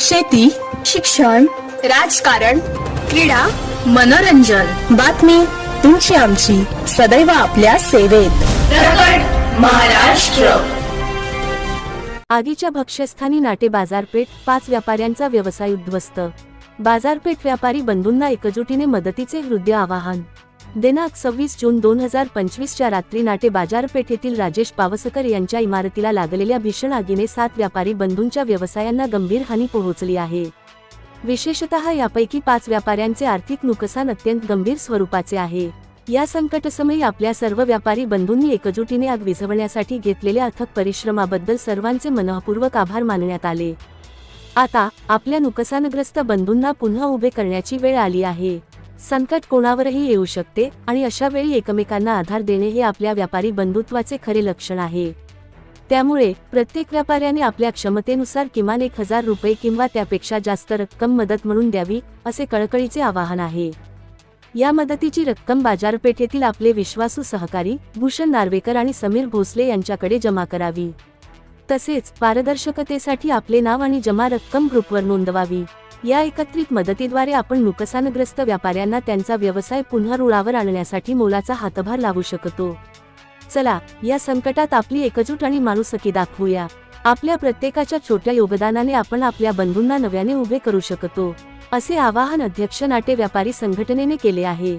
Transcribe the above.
शेती शिक्षण राजकारण क्रीडा मनोरंजन. बातमी तुमची आमची. सदैव आपल्या सेवेत. महाराष्ट्र. आगीच्या भक्ष्यस्थानी नाटे बाजारपेठ पाच व्यापाऱ्यांचा व्यवसाय उद्ध्वस्त. बाजारपेठ व्यापारी बंधूंना एकजुटीने मदतीचे हृदय आवाहन. दिनांक सव्वीस जून दोन हजार पंचवीसच्या रात्री नाटे बाजारपेठेतील राजेश पावसकर यांच्या इमारतीला लागलेल्या भीषण आगीने सात व्यापारी बंधूंच्या व्यवसायांना गंभीर हानी पोहोचली आहे. विशेषतः यापैकी पाच व्यापाऱ्यांचे आर्थिक नुकसान अत्यंत गंभीर स्वरूपाचे आहे. या संकटसमयी आपल्या सर्व व्यापारी बंधूंनी एकजुटीने आग विझवण्यासाठी घेतलेल्या अथक परिश्रमाबद्दल सर्वांचे मनःपूर्वक आभार मानण्यात आले. आता आपल्या नुकसानग्रस्त बंधूंना पुन्हा उभे करण्याची वेळ आली आहे. संकट कोणावरही येऊ शकते आणि अशा वेळी एकमेकांना आधार देणे हे आपल्या व्यापारी बंधुत्वाचे खरे लक्षण आहे. त्यामुळे प्रत्येक व्यापाऱ्याने आपल्या क्षमतेनुसार किमान एक हजार रुपये किंवा त्यापेक्षा जास्त रक्कम मदत म्हणून द्यावी असे कळकळीचे आवाहन आहे. या मदतीची रक्कम बाजारपेठेतील आपले विश्वासू सहकारी भूषण नार्वेकर आणि समीर भोसले यांच्याकडे जमा करावी. तसेच पारदर्शकतेसाठी आपले नाव आणि जमा रक्कम ग्रुपवर नोंदवावी. या एकत्रित मदतीद्वारे आपण नुकसानग्रस्त व्यापाऱ्यांना त्यांचा व्यवसाय पुन्हा रुळावर आणण्यासाठी मोलाचा हातभार लावू शकतो. चला या संकटात आपली एकजूट आणि माणुसकी दाखवूया. आपल्या प्रत्येकाच्या छोट्या योगदानाने आपण आपल्या बंधूंना नव्याने उभे करू शकतो. असे आवाहन अध्यक्ष नाटे व्यापारी संघटनेने केले आहे.